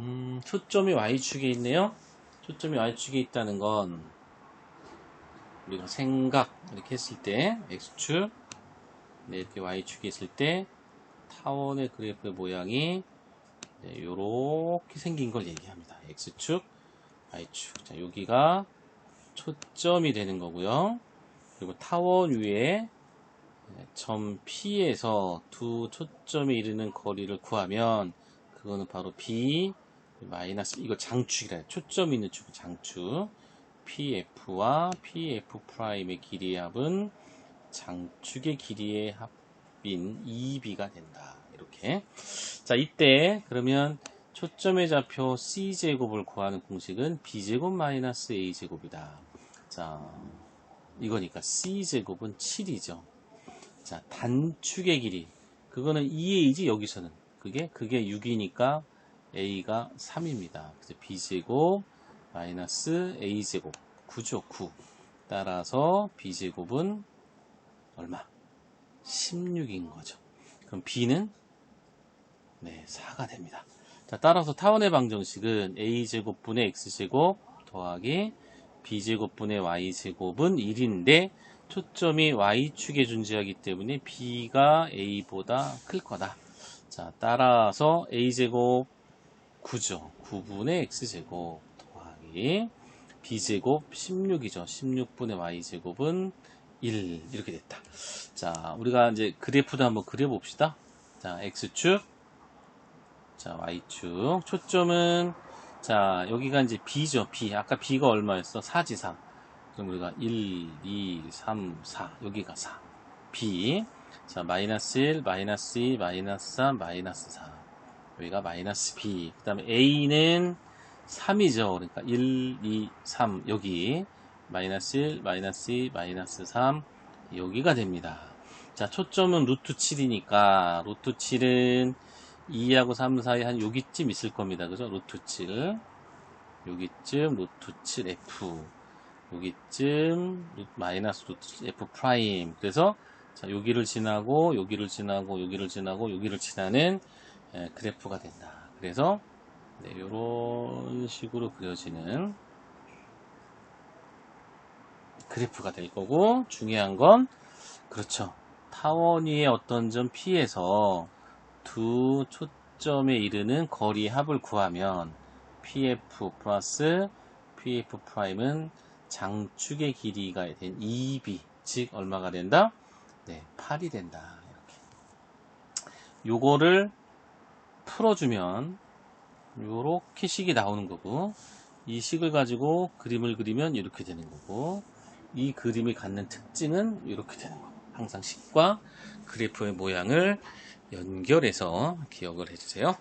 음, 초점이 Y축에 있네요. 초점이 Y축에 있다는 건 우리가 생각 이렇게 했을 때 X축 네, 이렇게 Y축에 있을 때 타원의 그래프의 모양이 이렇게 생긴 걸 얘기합니다. X축, Y축. 자, 여기가 초점이 되는 거고요. 그리고 타원 위에 점 P에서 두 초점에 이르는 거리를 구하면 그거는 바로 B 마이너스 이거 장축이라 해요. 초점 있는 축 장축 PF와 PF 프라임의 길이의 합은 장축의 길이의 합인 2B가 된다. 이렇게. 자, 이때 그러면 초점의 좌표 C제곱을 구하는 공식은 B제곱 마이너스 A제곱이다. 자, 이거니까 C제곱은 7이죠. 자, 단축의 길이. 그거는 2A지, 여기서는. 그게, 그게 6이니까 A가 3입니다. 그래서 B제곱 마이너스 A제곱. 9죠, 9. 따라서 B제곱은 얼마? 16인 거죠. 그럼 B는 네, 4가 됩니다. 자, 따라서 타원의 방정식은 A제곱분의 X제곱 더하기 B제곱분의 Y제곱은 1인데 초점이 Y축에 존재하기 때문에 B가 A보다 클 거다. 자, 따라서 A제곱 9죠. 9분의 X제곱 더하기 B제곱 16이죠. 16분의 Y제곱은 1 이렇게 됐다. 자, 우리가 이제 그래프도 한번 그려봅시다. 자, X축 자, Y축 초점은 자, 여기가 이제 B죠. B. 아까 B가 얼마였어? 4지 4. 그럼 우리가 1, 2, 3, 4. 여기가 4. B. 자, 마이너스 1, 마이너스 2, 마이너스 3, 마이너스 4. 여기가 마이너스 B. 그 다음에 A는 3이죠. 그러니까 1, 2, 3. 여기. 마이너스 1, 마이너스 2, 마이너스 3. 여기가 됩니다. 자, 초점은 루트 7이니까, 루트 7은 2하고 3 사이 한 여기쯤 있을 겁니다. 그죠? 루트 7. 여기쯤 루트 7 F. 여기쯤 마이너스 루트 F 프라임. 그래서 자, 여기를 지나고 여기를 지나고 여기를 지나고 여기를 지나는 에, 그래프가 된다. 그래서 네, 이런 식으로 그려지는 그래프가 될 거고 중요한 건 그렇죠. 타원 위의 어떤 점 P에서 두 초점에 이르는 거리 합을 구하면 PF 플러스 PF 프라임은 장축의 길이가 된 2B 즉 얼마가 된다? 네, 8이 된다. 이렇게. 요거를 풀어주면 요렇게 식이 나오는 거고 이 식을 가지고 그림을 그리면 이렇게 되는 거고 이 그림이 갖는 특징은 이렇게 되는 거고 항상 식과 그래프의 모양을 연결해서 기억을 해주세요.